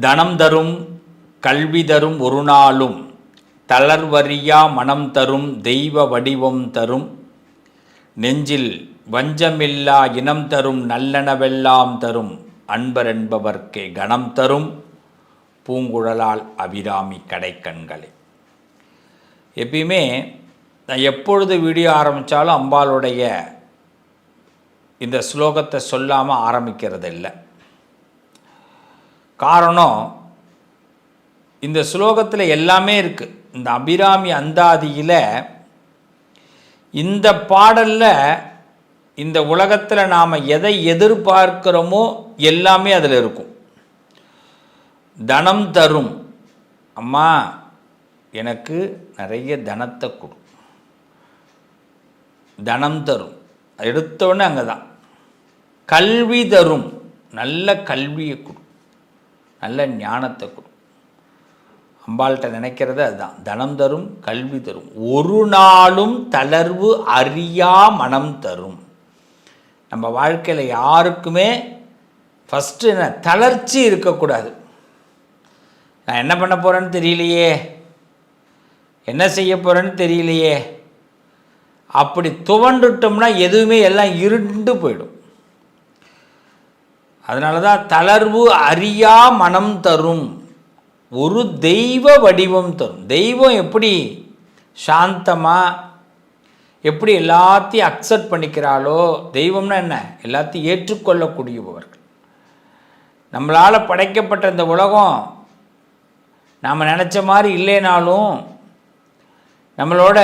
தனம் தரும் கல்வி தரும் ஒரு நாளும் தளர்வறியா மனம் தரும் தெய்வ வடிவம் தரும். நெஞ்சில் வஞ்சமில்லா இனம் தரும் நல்லனவெல்லாம் தரும். அன்பர் என்பவர்க்கே கணம் தரும். பூங்குழலால் அபிராமி கடைக்கண்களே. எப்பயுமே நான் எப்பொழுது வீடியோ ஆரம்பித்தாலும் அம்பாளுடைய இந்த ஸ்லோகத்தை சொல்லாமல் ஆரம்பிக்கிறது இல்லை காரணம் இந்த ஸ்லோகத்தில் எல்லாமே இருக்குது இந்த அபிராமி அந்தாதியில் இந்த பாடலில் இந்த உலகத்தில் நாம் எதை எதிர்பார்க்கிறோமோ எல்லாமே அதில் இருக்கும். தனம் தரும். அம்மா எனக்கு நிறைய தனத்தை கொடு. தனம் தரும். எடுத்தோடனே அங்கே தான் கல்வி தரும். நல்ல கல்வியை கொடு. நல்ல ஞானத்தை கொடு. அம்பாள்கிட்ட நினைக்கிறது அதுதான். தனம் தரும் கல்வி தரும். ஒரு நாளும் தளர்வு அறியா மனம் தரும். நம்ம வாழ்க்கையில் யாருக்குமே ஃபஸ்ட்டு என்ன? தளர்ச்சி இருக்கக்கூடாது. நான் என்ன பண்ண போகிறேன்னு தெரியலையே. என்ன செய்ய போகிறேன்னு தெரியலையே. அப்படி துவண்டுட்டோம்னா எதுவுமே எல்லாம் இருண்டு போயிடும். அதனால தான் தளர்வு அறியா மனம் தரும். ஒரு தெய்வ வடிவம் தரும். தெய்வம் எப்படி சாந்தமாக எப்படி எல்லாத்தையும் அக்செப்ட் பண்ணிக்கிறாளோ தெய்வம்னா என்ன? எல்லாத்தையும் ஏற்றுக்கொள்ளக்கூடியவர்கள். நம்மளால் படைக்கப்பட்ட இந்த உலகம் நாம் நினச்ச மாதிரி இல்லைனாலும் நம்மளோட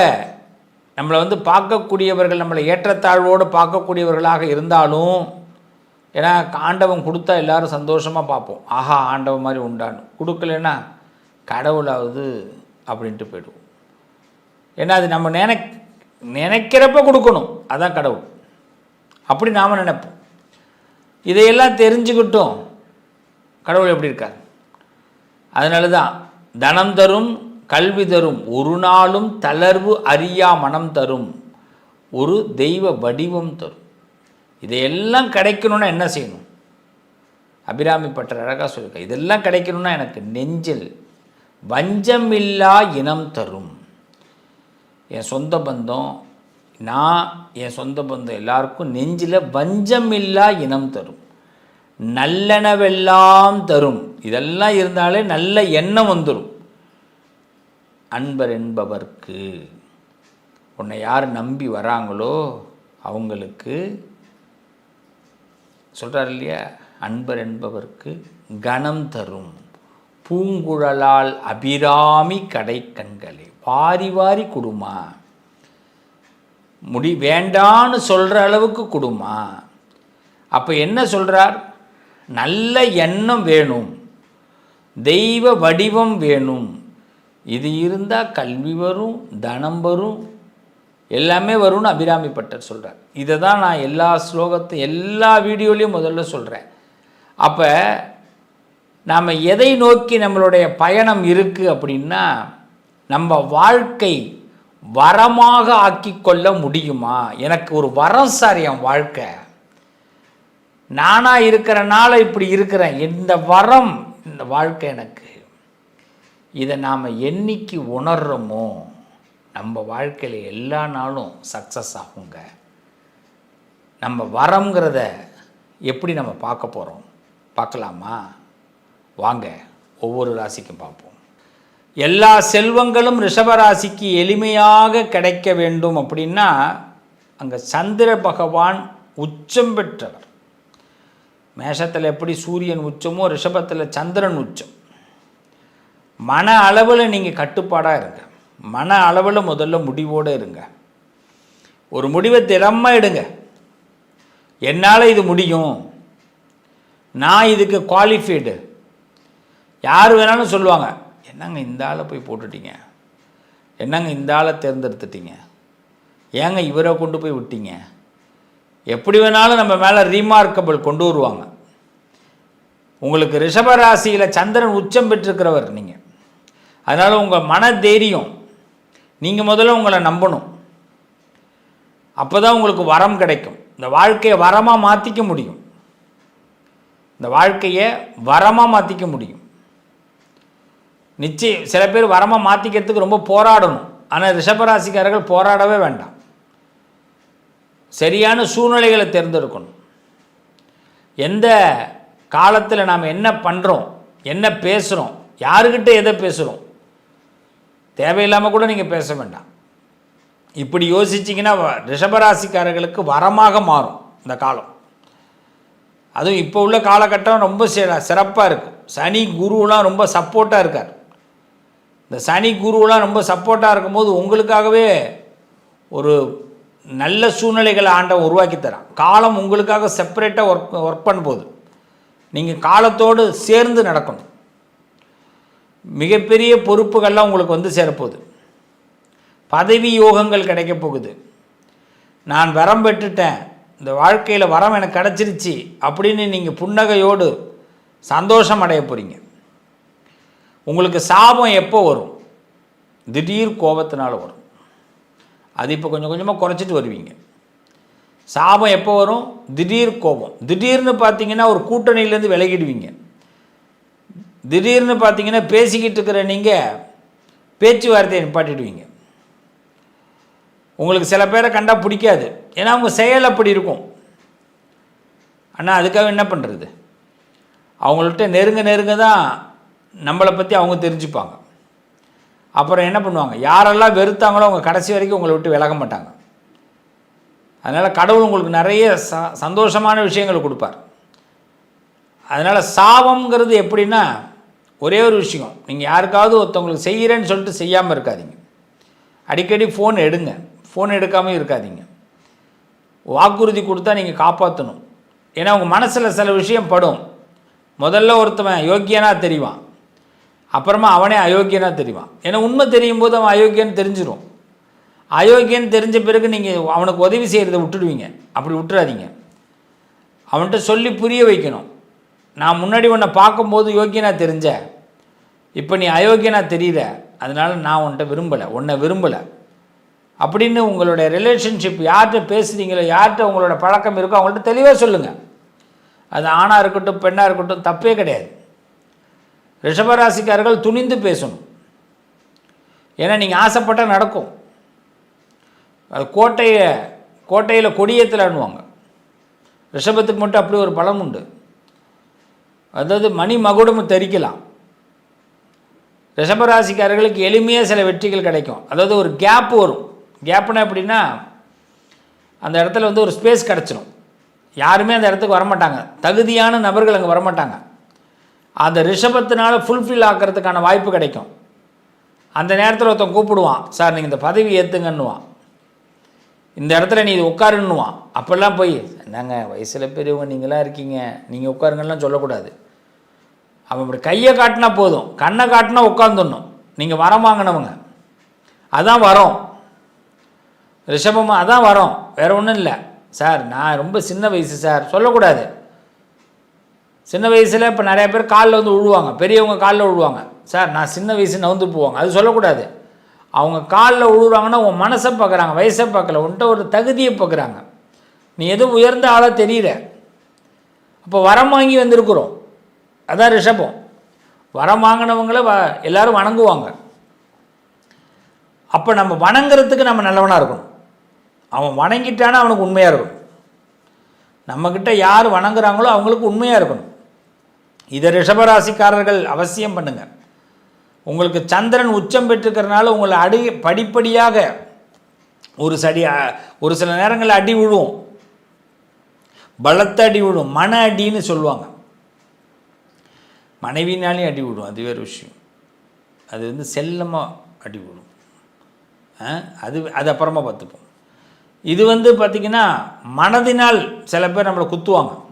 நம்மளை வந்து பார்க்கக்கூடியவர்கள் நம்மளை ஏற்றத்தாழ்வோடு பார்க்கக்கூடியவர்களாக இருந்தாலும் ஏன்னா ஆண்டவன் கொடுத்தா எல்லாரும் சந்தோஷமாக பார்ப்போம். ஆஹா ஆண்டவன் மாதிரி உண்டான்னு கொடுக்கலன்னா கடவுளாவது அப்படின்ட்டு போயிடுவோம். ஏன்னா அது நம்ம நினை நினைக்கிறப்ப கொடுக்கணும். அதான் கடவுள். அப்படி நாம் நினைப்போம். இதையெல்லாம் தெரிஞ்சுக்கிட்டோம். கடவுள் எப்படி இருக்கார்? அதனால தான் தனம் தரும் கல்வி தரும் ஒரு நாளும் தளர்வு அறியா மனம் தரும். ஒரு தெய்வ வடிவம் தரும். இதையெல்லாம் கிடைக்கணும்னா என்ன செய்யணும்? அபிராமி பட்டர் அழகாக சொல்லியிருக்க இதெல்லாம் கிடைக்கணும்னா எனக்கு நெஞ்சில் வஞ்சமில்லா இனம் தரும். என் சொந்த பந்தம் நான் என் சொந்த பந்தம் எல்லாருக்கும் நெஞ்சில் வஞ்சமில்லா இனம் தரும். நல்லெனவெல்லாம் தரும். இதெல்லாம் இருந்தாலே நல்ல எண்ணம் வந்துடும் அன்பர் என்பவர்க்கு உன்னை யார் நம்பி வராங்களோ அவங்களுக்கு சொல்கிறார் இல்லையா? அன்பர் என்பவருக்கு கணம் தரும். பூங்குழலால் அபிராமி கடைக்கண்களே வாரி வாரி கொடுமா. முடி வேண்டான்னு சொல்கிற அளவுக்கு கொடுமா. அப்போ என்ன சொல்கிறார் நல்ல எண்ணம் வேணும். தெய்வ வடிவம் வேணும். இது இருந்தால் கல்வி வரும் தனம் வரும் எல்லாமே வரும்னு அபிராமி பட்டர் சொல்கிறார் இதை தான் நான் எல்லா ஸ்லோகத்தை எல்லா வீடியோலையும் முதல்ல சொல்கிறேன் அப்போ நாம் எதை நோக்கி நம்மளுடைய பயணம் இருக்குது அப்படின்னா நம்ம வாழ்க்கை வரமாக ஆக்கிக்கொள்ள முடியுமா? எனக்கு ஒரு வரம் சார் என் வாழ்க்கை. நானாக இருக்கிறனால இப்படி இருக்கிறேன். இந்த வரம் இந்த வாழ்க்கை எனக்கு. இதை நாம் என்னைக்கு உணர்றோமோ நம்ம வாழ்க்கையில் எல்லா நாளும் சக்ஸஸ் ஆகுங்க. நம்ம வரம்ங்கிறத எப்படி நம்ம பார்க்க போகிறோம் பார்க்கலாமா? வாங்க ஒவ்வொரு ராசிக்கும் பார்ப்போம். எல்லா செல்வங்களும் ரிஷபராசிக்கு எளிமையாக கிடைக்க வேண்டும் அப்படின்னா அங்கே சந்திர பகவான் உச்சம் பெற்றவர். மேஷத்தில் எப்படி சூரியன் உச்சமோ ரிஷபத்தில் சந்திரன் உச்சம். மன அளவில் நீங்கள் கட்டுப்பாடாக இருங்க. மன அளவில் முதல்ல முடிவோடு இருங்க. ஒரு முடிவை திறமாக எடுங்க. என்னால் இது முடியும். நான் இதுக்கு குவாலிஃபைடு யார் வேணாலும் சொல்லுவாங்க என்னங்க இந்த ஆளை போய் போட்டுட்டீங்க? என்னங்க இந்த ஆளை தேர்ந்தெடுத்துட்டீங்க? ஏங்க இவரை கொண்டு போய் விட்டீங்க? எப்படி வேணாலும் நம்ம மேலே ரீமார்க்கபிள் கொண்டு வருவாங்க. உங்களுக்கு ரிஷபராசியில் சந்திரன் உச்சம் பெற்றிருக்கிறவர் நீங்கள் அதனால் உங்கள் மன தைரியம் நீங்கள் முதல்ல உங்களை நம்பணும். அப்போ தான் உங்களுக்கு வரம் கிடைக்கும். இந்த வாழ்க்கையை வரமாக மாற்றிக்க முடியும். இந்த வாழ்க்கையை வரமாக மாற்றிக்க முடியும். நிச்சயம் சில பேர் வரமாக மாற்றிக்கிறதுக்கு ரொம்ப போராடணும். ஆனால் ரிஷபராசிக்காரர்கள் போராடவே வேண்டாம். சரியான சூழ்நிலைகளை தேர்ந்தெடுக்கணும். எந்த காலத்தில் நாம் என்ன பண்ணுறோம் என்ன பேசுகிறோம் யாருக்கிட்ட எதை பேசுகிறோம் தேவையில்லாமல் கூட நீங்கள் பேச வேண்டாம். இப்படி யோசிச்சிங்கன்னா வ- ரிஷபராசிக்காரர்களுக்கு வரமாக மாறும் இந்த காலம். அதுவும் இப்போ உள்ள காலகட்டம் ரொம்ப சிறப்பாக இருக்குது சனி குருவெலாம் ரொம்ப சப்போர்ட்டாக இருக்கார். இந்த சனி குருவெலாம் ரொம்ப சப்போர்ட்டாக இருக்கும்போது உங்களுக்காகவே ஒரு நல்ல சூழ்நிலைகளை ஆண்டவன் உருவாக்கி தரான். காலம் உங்களுக்காக செப்பரேட்டாக ஒர்க் ஒர்க் பண்ணும்போது. நீங்கள் காலத்தோடு சேர்ந்து நடக்கணும். மிகப்பெரிய பொறுப்புகள்லாம் உங்களுக்கு வந்து சேரப்போகுது. பதவி யோகங்கள் கிடைக்க போகுது. நான் வரம் பெற்றுட்டேன். இந்த வாழ்க்கையில் வரம் எனக்கு கிடச்சிருச்சு அப்படின்னு நீங்கள் புன்னகையோடு சந்தோஷம் அடைய போகிறீங்க உங்களுக்கு சாபம் எப்போ வரும்? திடீர் கோபத்தினால் வரும். அது இப்போ கொஞ்சம் கொஞ்சமாக குறைச்சிட்டு வருவீங்க. சாபம் எப்போ வரும்? திடீர் கோபம். திடீர்னு பார்த்தீங்கன்னா ஒரு கூட்டணியிலேருந்து விலகிடுவீங்க. திடீர்னு பார்த்தீங்கன்னா பேசிக்கிட்டு இருக்கிற நீங்கள் பேச்சுவார்த்தையை நிப்பாட்டிடுவீங்க. உங்களுக்கு சில பேரை கண்டால் பிடிக்காது. ஏன்னா அவங்க செயல் அப்படி இருக்கும். ஆனால் அதுக்காக என்ன பண்ணுறது அவங்கள்ட்ட நெருங்க நெருங்க தான் நம்மளை பற்றி அவங்க தெரிஞ்சுப்பாங்க. அப்புறம் என்ன பண்ணுவாங்க? யாரெல்லாம் வெறுத்தாங்களோ அவங்க கடைசி வரைக்கும் உங்களை விட்டு விலக மாட்டாங்க. அதனால் கடவுள் உங்களுக்கு நிறைய ச சந்தோஷமான விஷயங்களை கொடுப்பார். அதனால் சாபம்ங்கிறது எப்படின்னா ஒரே ஒரு விஷயம். நீங்கள் யாருக்காவது ஒருத்தவங்களுக்கு செய்கிறேன்னு சொல்லிட்டு செய்யாமல் இருக்காதீங்க. அடிக்கடி ஃபோன் எடுங்க. ஃபோன் எடுக்காமல் இருக்காதீங்க. வாக்குறுதி கொடுத்தா நீங்கள் காப்பாற்றணும் ஏன்னா உங்கள் மனசில் சில விஷயம் படும். முதல்ல ஒருத்தவன் யோக்கியனா தெரிவான். அப்புறமா அவனே அயோக்கியனா தெரிவான். ஏன்னா உண்மை தெரியும் போது அவன் அயோக்கியன்னு தெரிஞ்சிடும் அயோக்கியன்னு தெரிஞ்ச பிறகு நீங்கள் அவனுக்கு உதவி செய்கிறத விட்டுடுவீங்க. அப்படி விட்டுறாதீங்க. அவன்கிட்ட சொல்லி புரிய வைக்கணும். நான் முன்னாடி உன்னை பார்க்கும்போது யோக்கியனா தெரிஞ்சேன் இப்போ நீ அயோக்கியனாக தெரியுற அதனால் நான் உன்கிட்ட விரும்பலை உன்னை விரும்பலை. அப்படின்னு உங்களுடைய ரிலேஷன்ஷிப் யார்கிட்ட பேசுகிறீங்களோ யார்கிட்ட உங்களோட பழக்கம் இருக்கோ அவங்கள்ட்ட தெளிவாக சொல்லுங்கள் அது ஆணாக இருக்கட்டும் பெண்ணாக இருக்கட்டும் தப்பே கிடையாது. ரிஷபராசிக்காரர்கள் துணிந்து பேசணும். ஏன்னா நீங்கள் ஆசைப்பட்டால் நடக்கும். அது கோட்டையை கோட்டையில் கொடியேற்றலான்னுவாங்க ரிஷபத்துக்கு மட்டும் அப்படி ஒரு பலம் உண்டு. அதாவது மணி மகுடமும் தெரிக்கலாம். ரிஷபராசிக்காரர்களுக்கு எளிமையாக சில வெற்றிகள் கிடைக்கும். அதாவது ஒரு கேப் வரும். கேப்னா எப்படின்னா அந்த இடத்துல வந்து ஒரு ஸ்பேஸ் கிடச்சிரும். யாருமே அந்த இடத்துக்கு வரமாட்டாங்க. தகுதியான நபர்கள் அங்கே வரமாட்டாங்க. அந்த ரிஷபத்தினால ஃபுல்ஃபில் ஆக்கிறதுக்கான வாய்ப்பு கிடைக்கும். அந்த நேரத்தில் ஒருத்தன் கூப்பிடுவான் சார் நீங்கள் இந்த பதவி ஏற்றுங்கன்னுவான் இந்த இடத்துல நீ இது உட்காருன்னுவான். அப்போல்லாம் போய் என்னங்க வயசில் பெரியவங்க நீங்களாம் இருக்கீங்க. நீங்கள் உட்காருங்கலாம் சொல்லக்கூடாது. அவன் இப்படி கையை காட்டினா போதும் கண்ணை காட்டினா உட்காந்துடணும் நீங்கள் வரம் வாங்கினவங்க. அதான் வரோம். ரிஷபமா அதான் வரோம். வேறு ஒன்றும் இல்லை. சார் நான் ரொம்ப சின்ன வயசு சார். சொல்லக்கூடாது. சின்ன வயசில் இப்போ நிறைய பேர் காலில் வந்து விழுவாங்க பெரியவங்க காலில் விழுவாங்க சார் நான் சின்ன வயசு நவுந்து போவாங்க. அது சொல்லக்கூடாது. அவங்க காலில் விழுவாங்கன்னா உன் மனசை பார்க்குறாங்க வயசை பார்க்கல. உன்ட்ட ஒரு தகுதியை பார்க்குறாங்க. நீ எதுவும் உயர்ந்த ஆளாக தெரியல. அப்போ வரம் வாங்கி வந்திருக்கிறோம். அதான் ரிஷபம். வரம் வாங்கினவங்கள வ எல்லாரும் வணங்குவாங்க. அப்போ நம்ம வணங்குறதுக்கு நம்ம நல்லவனாக இருக்கணும். அவன் வணங்கிட்டானா அவனுக்கு உண்மையாக இருக்கணும். நம்மக்கிட்ட யார் வணங்குறாங்களோ அவங்களுக்கு உண்மையாக இருக்கணும். இதை ரிஷபராசிக்காரர்கள் அவசியம் பண்ணுங்கள் உங்களுக்கு சந்திரன் உச்சம் பெற்றுக்கிறனால உங்களை அடி படிப்படியாக ஒரு சடி ஒரு சில நேரங்களில் அடி விழுவும் பலத்த அடி விழும். மன அடின்னு சொல்லுவாங்க. மனைவினாலே அடி விடும். அது வேறு விஷயம். அது வந்து செல்லமாக அடி விடும். ஆ, அது அது அப்புறமா பார்த்துப்போம். இது வந்து பார்த்திங்கன்னா மனதினால் சில பேர் நம்மளை குத்துவாங்க.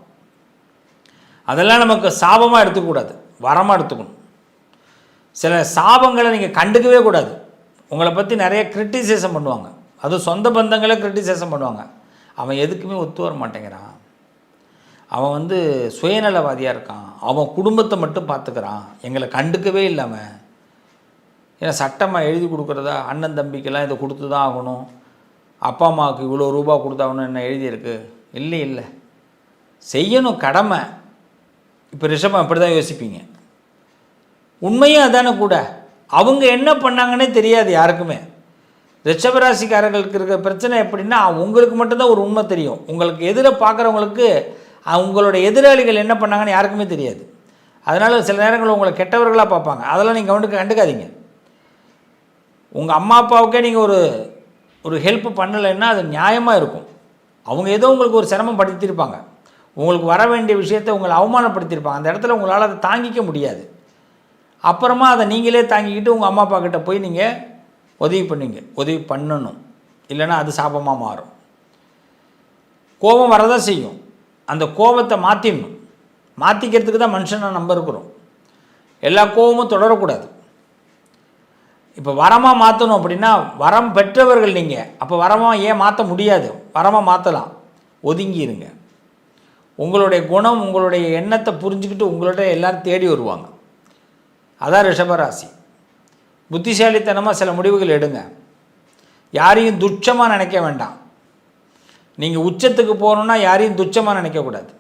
அதெல்லாம் நமக்கு சாபமாக எடுத்துக்கூடாது வரமாக எடுத்துக்கணும். சில சாபங்களை நீங்கள் கண்டுக்கவே கூடாது. உங்களை பற்றி நிறைய கிரிட்டிசைசம் பண்ணுவாங்க. அதுவும் சொந்த பந்தங்களே கிரிட்டிசைசம் பண்ணுவாங்க. அவன் எதுக்குமே ஒத்து வர மாட்டேங்கிறான். அவன் வந்து சுயநலவாதியாக இருக்கான். அவன் குடும்பத்தை மட்டும் பார்த்துக்கிறான். எங்களை கண்டுக்கவே இல்லாமல் ஏன்னா சட்டமாக எழுதி கொடுக்குறதா அண்ணன் தம்பிக்கெல்லாம் இதை கொடுத்து தான் ஆகணும். அப்பா அம்மாவுக்கு இவ்வளோ ரூபா கொடுத்தாகணும் என்ன எழுதியிருக்கு? இல்லை இல்லை. செய்யணும் கடமை. இப்போ ரிஷபம் அப்படி தான் யோசிப்பீங்க. உண்மையும் அதானே கூட. அவங்க என்ன பண்ணாங்கன்னே தெரியாது யாருக்குமே. ரிஷபராசிக்காரர்களுக்கு இருக்கிற பிரச்சனை எப்படின்னா உங்களுக்கு மட்டும்தான் ஒரு உண்மை தெரியும். உங்களுக்கு எதிர பார்க்குறவங்களுக்கு உங்களோட எதிராளிகள் என்ன பண்ணாங்கன்னு யாருக்குமே தெரியாது. அதனால் சில நேரங்களில் உங்களை கெட்டவர்களாக பார்ப்பாங்க. அதெல்லாம் நீங்கள் கவனிக்க கண்டுக்காதீங்க. உங்கள் அம்மா அப்பாவுக்கே நீங்கள் ஒரு ஒரு ஹெல்ப் பண்ணலைன்னா அது நியாயமாக இருக்கும். அவங்க ஏதோ உங்களுக்கு ஒரு சிரமம் படுத்திருப்பாங்க உங்களுக்கு வர வேண்டிய விஷயத்தை உங்களை அவமானப்படுத்தியிருப்பாங்க. அந்த இடத்துல உங்களால் அதை தாங்கிக்க முடியாது. அப்புறமா அதை நீங்களே தாங்கிக்கிட்டு உங்கள் அம்மா அப்பா கிட்ட போய் நீங்கள் உதவி பண்ணுங்க. உதவி பண்ணணும். இல்லைன்னா அது சாபமாக மாறும். கோபம் வரதான் செய்யும். அந்த கோபத்தை மாற்றிடணும் மாற்றிக்கிறதுக்கு தான் மனுஷனை நம்ம இருக்கிறோம் எல்லா கோபமும் தொடரக்கூடாது. இப்போ வரமாக மாற்றணும் அப்படின்னா வரம் பெற்றவர்கள் நீங்கள் அப்போ வரமாக ஏன் மாற்ற முடியாது? வரமாக மாற்றலாம் ஒதுங்கி இருங்க உங்களுடைய குணம் உங்களுடைய எண்ணத்தை புரிஞ்சுக்கிட்டு உங்கள்ட்ட எல்லாரும் தேடி வருவாங்க. அதான் ரிஷபராசி. புத்திசாலித்தனமாக சில முடிவுகள் எடுங்க. யாரையும் துச்சமாக நினைக்க வேண்டாம். நீங்கள் உச்சத்துக்கு போகணுன்னா யாரையும் துச்சமாக நினைக்கக்கூடாது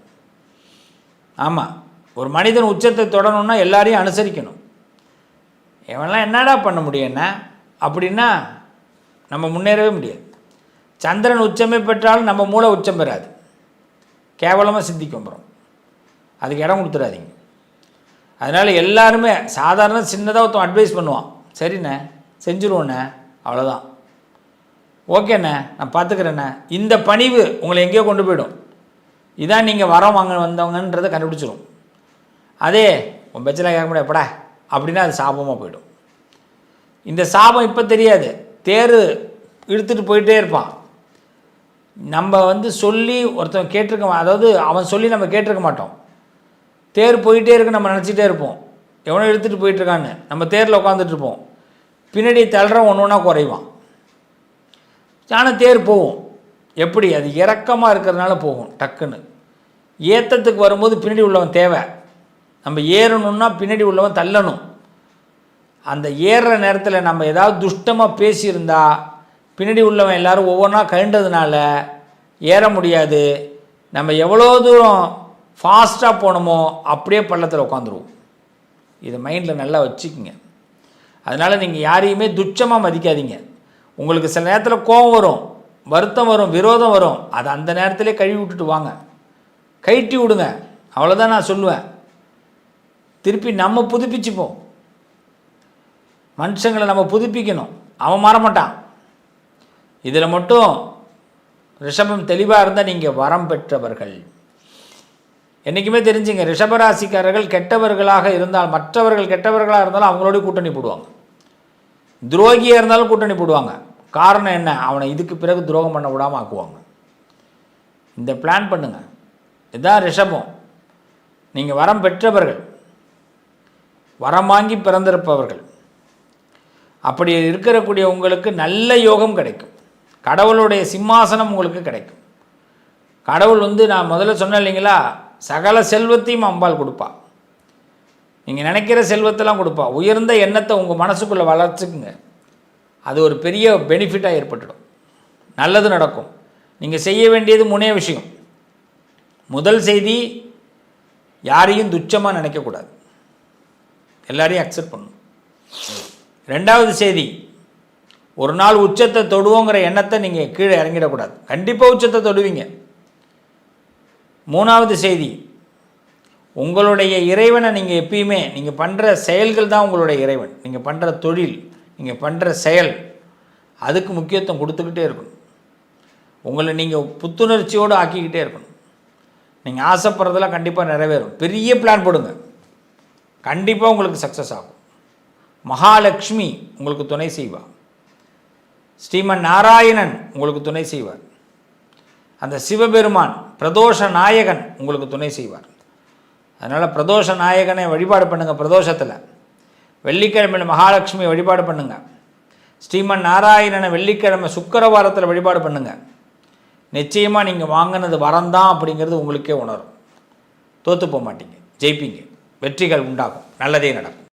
ஆமாம் ஒரு மனிதன் உச்சத்தை தொடணும்னா எல்லாரையும் அனுசரிக்கணும். இவன்லாம் என்னடா பண்ண முடியும்னா அப்படின்னா நம்ம முன்னேறவே முடியாது. சந்திரன் உச்சமே பெற்றாலும் நம்ம மூளை உச்சம் பெறாது. கேவலமாக சிந்திக்கும் அப்புறம் அதுக்கு இடம் கொடுத்துடாதீங்க. அதனால் எல்லாருமே சாதாரண சின்னதாக ஒருத்தன் அட்வைஸ் பண்ணுவான். சரிண்ணே செஞ்சுருவோண்ணே அவ்வளோதான் ஓகேண்ணே நான் பார்த்துக்கிறேண்ணே. இந்த பணிவு உங்களை எங்கேயோ கொண்டு போயிடும். இதான் நீங்கள் வரம் வாங்க வந்தவங்கன்றதை கண்டுபிடிச்சிரும். அதே உன் பெச்சலாக கேட்க முடியாது எப்படா அப்படின்னா அது சாபமாக போயிடும். இந்த சாபம் இப்போ தெரியாது. தேர் இழுத்துட்டு போயிட்டே இருப்பான். நம்ம வந்து சொல்லி ஒருத்தன் கேட்டிருக்க அதாவது அவன் சொல்லி நம்ம கேட்டிருக்க மாட்டோம். தேர் போயிட்டே இருக்கு நம்ம நினச்சிட்டே இருப்போம். எவனோ இழுத்துட்டு போயிட்டுருக்கான்னு நம்ம தேரில் உட்காந்துட்டு இருப்போம். பின்னாடி தள்ளுறவன் ஒன்று ஒன்றா குறைவான். தேர் போகும். எப்படி? அது இறக்கமாக இருக்கிறதுனால போகும் டக்குன்னு. ஏத்தத்துக்கு வரும்போது பின்னாடி உள்ளவன் தேவை. நம்ம ஏறணும்னா பின்னாடி உள்ளவன் தள்ளணும். அந்த ஏறுற நேரத்தில் நம்ம ஏதாவது துஷ்டமாக பேசியிருந்தா பின்னாடி உள்ளவன் எல்லாரும் ஒவ்வொன்றா கழண்டதுனால ஏற முடியாது. நம்ம எவ்வளோ தூரம் ஃபாஸ்ட்டாக போனோமோ அப்படியே பள்ளத்தில் உட்காந்துருவோம் இதை மைண்டில் நல்லா வச்சுக்கோங்க. அதனால் நீங்கள் யாரையுமே துச்சமாக மதிக்காதீங்க. உங்களுக்கு சில நேரத்தில் கோபம் வரும் வருத்தம் வரும் விரோதம் வரும். அதை அந்த நேரத்திலே கழுவி விட்டுட்டு வாங்க. கைட்டி விடுங்க. அவ்வளோதான் நான் சொல்லுவேன். திருப்பி நம்ம புதுப்பிச்சுப்போம். மனுஷங்களை நம்ம புதுப்பிக்கணும். அவன் மாறமாட்டான். இதில் மட்டும் ரிஷபம் தெளிவாக இருந்தால் நீங்கள் வரம் பெற்றவர்கள். என்றைக்குமே தெரிஞ்சுங்க ரிஷபராசிக்காரர்கள் கெட்டவர்களாக இருந்தால் மற்றவர்கள் கெட்டவர்களாக இருந்தாலும் அவங்களோட கூட்டணி போடுவாங்க. துரோகியாக இருந்தாலும் கூட்டணி போடுவாங்க. காரணம் என்ன? அவனை இதுக்கு பிறகு துரோகம் பண்ண விடாமல் ஆக்குவாங்க. இந்த பிளான் பண்ணுங்கள் இதுதான் ரிஷபம். நீங்கள் வரம் பெற்றவர்கள். வரம் வாங்கி பிறந்திருப்பவர்கள். அப்படி இருக்கக்கூடிய உங்களுக்கு நல்ல யோகம் கிடைக்கும். கடவுளுடைய சிம்மாசனம் உங்களுக்கு கிடைக்கும். கடவுள் வந்து நான் முதல்ல சொன்னேன் இல்லைங்களா? சகல செல்வத்தையும் அம்பாள் கொடுப்பா. நீங்கள் நினைக்கிற செல்வத்தெல்லாம் கொடுப்பா. உயர்ந்த எண்ணத்தை உங்கள் மனசுக்குள்ளே வளர்த்துக்குங்க. அது ஒரு பெரிய பெனிஃபிட்டாக ஏற்பட்டுடும். நல்லது நடக்கும். நீங்கள் செய்ய வேண்டியது முனைய விஷயம். முதல் செய்தி யாரையும் துச்சமாக நினைக்கக்கூடாது எல்லாரையும் அக்செப்ட் பண்ணணும். ரெண்டாவது செய்தி ஒரு நாள் உச்சத்தை தொடுவோங்கிற எண்ணத்தை நீங்கள் கீழே இறங்கிடக்கூடாது. கண்டிப்பாக உச்சத்தை தொடுவீங்க. மூணாவது செய்தி உங்களுடைய இறைவனை நீங்கள் எப்பயுமே நீங்கள் பண்ணுற செயல்கள் தான் உங்களுடைய இறைவன். நீங்கள் பண்ணுற தொழில். நீங்கள் பண்ணுற செயல் அதுக்கு முக்கியத்துவம் கொடுத்துக்கிட்டே இருக்கணும். உங்களை நீங்கள் புத்துணர்ச்சியோடு ஆக்கிக்கிட்டே இருக்கணும். நீங்கள் ஆசைப்படுறதெல்லாம் கண்டிப்பாக நிறைவேறும். பெரிய பிளான் போடுங்க. கண்டிப்பாக உங்களுக்கு சக்ஸஸ் ஆகும். மகாலட்சுமி உங்களுக்கு துணை செய்வார் ஸ்ரீமன் நாராயணன் உங்களுக்கு துணை செய்வார். அந்த சிவபெருமான் பிரதோஷ நாயகன் உங்களுக்கு துணை செய்வார். அதனால் பிரதோஷ நாயகனை வழிபாடு பண்ணுங்கள் பிரதோஷத்தில். வெள்ளிக்கிழமை மகாலட்சுமி வழிபாடு பண்ணுங்க. ஸ்ரீமன் நாராயணனை வெள்ளிக்கிழமை சுக்கிரவாரத்தில் வழிபாடு பண்ணுங்க. நிச்சயமாக நீங்கள் வாங்கினது வரந்தான் அப்படிங்கிறது உங்களுக்கே உணரும். தோற்று போக மாட்டீங்க ஜெயிப்பீங்க. வெற்றிகள் உண்டாகும். நல்லதே நடக்கும்.